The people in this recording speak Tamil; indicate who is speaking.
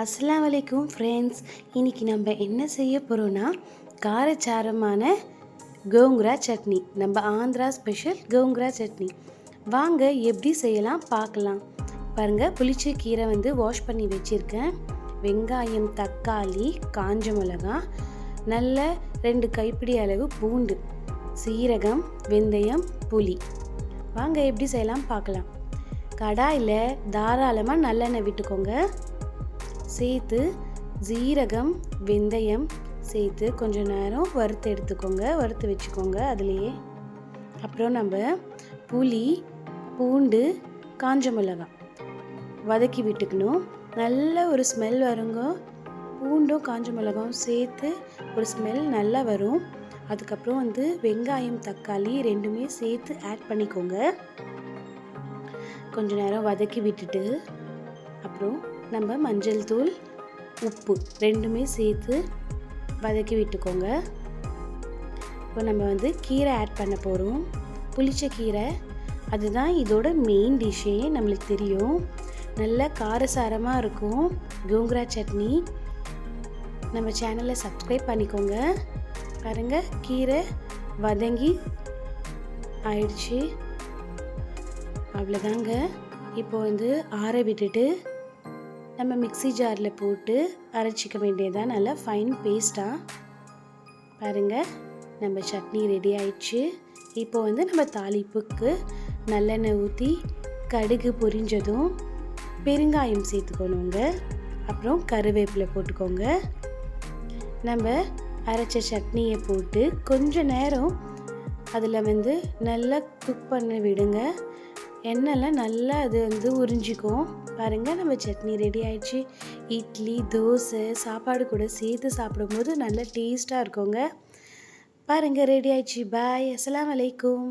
Speaker 1: அஸ்லாம் வலைக்கும் ஃப்ரெண்ட்ஸ் இன்னைக்கு நம்ம என்ன செய்ய போகிறோன்னா காரச்சாரமான கோங்குரா சட்னி. நம்ம ஆந்திரா ஸ்பெஷல் கோங்குரா சட்னி. வாங்க எப்படி செய்யலாம் பார்க்கலாம். பாருங்கள் புளிச்ச கீரை வந்து வாஷ் பண்ணி வச்சுருக்கேன். வெங்காயம் தக்காளி காஞ்ச மிளகாய் நல்ல ரெண்டு கைப்பிடி அளவு பூண்டு சீரகம் வெந்தயம் புளி. வாங்க எப்படி செய்யலாம் பார்க்கலாம். கடாயில் தாராளமாக நல்லெண்ணெய் விட்டுக்கோங்க. சேர்த்து ஜீரகம் வெந்தயம் சேர்த்து கொஞ்சம் நேரம் வறுத்து எடுத்துக்கோங்க. வறுத்து வச்சுக்கோங்க அதுலேயே. அப்புறம் நம்ம புளி பூண்டு காஞ்ச மிளகாய் வதக்கி விட்டுக்கணும். நல்ல ஒரு ஸ்மெல் வருங்க. பூண்டும் காஞ்ச மிளகாயும் சேர்த்து ஒரு ஸ்மெல் நல்லா வரும். அதுக்கப்புறம் வந்து வெங்காயம் தக்காளி ரெண்டுமே சேர்த்து ஆட் பண்ணிக்கோங்க. கொஞ்ச நேரம் வதக்கி விட்டுட்டு அப்புறம் நம்ம மஞ்சள் தூள் உப்பு ரெண்டுமே சேர்த்து வதக்கி விட்டுக்கோங்க. இப்போ நம்ம வந்து கீரை ஆட் பண்ண போகிறோம் புளிச்ச கீரை அதுதான் இதோட மெயின் டிஷ்ஷே நம்மளுக்கு தெரியும். நல்ல காரசாரமாக இருக்கும். கோங்குரா சட்னி. நம்ம சேனலை சப்ஸ்கிரைப் பண்ணிக்கோங்க. பாருங்கள் கீரை வதங்கி ஆயிடுச்சு. அவ்வளோதாங்க இப்போ வந்து ஆற விட்டுட்டு நம்ம மிக்ஸி ஜாரில் போட்டு அரைச்சிக்க வேண்டியதான் நல்லா ஃபைன் பேஸ்ட்டாக பாருங்கள் நம்ம சட்னி ரெடி ஆயிடுச்சு. இப்போ வந்து நம்ம தாளிப்புக்கு நல்லெண்ணெய் ஊற்றி கடுகு பொரிஞ்சதும் பெருங்காயம் சேர்த்துக்கணுங்க. அப்புறம் கருவேப்பிலை போட்டுக்கோங்க. நம்ம அரைச்ச சட்னியை போட்டு கொஞ்ச நேரம் அதில் வந்து நல்லா குக் பண்ண விடுங்க. எண்ணெய்லாம் நல்லா அது வந்து உறிஞ்சிக்கும். பாருங்கள் நம்ம சட்னி ரெடி ஆயிடுச்சு. இட்லி தோசை சாப்பாடு கூட சேர்த்து சாப்பிடும்போது நல்லா டேஸ்ட்டாக இருக்குங்க. பாருங்கள் ரெடி ஆயிடுச்சு. பாய் அஸ்லாம் அலைக்கும்.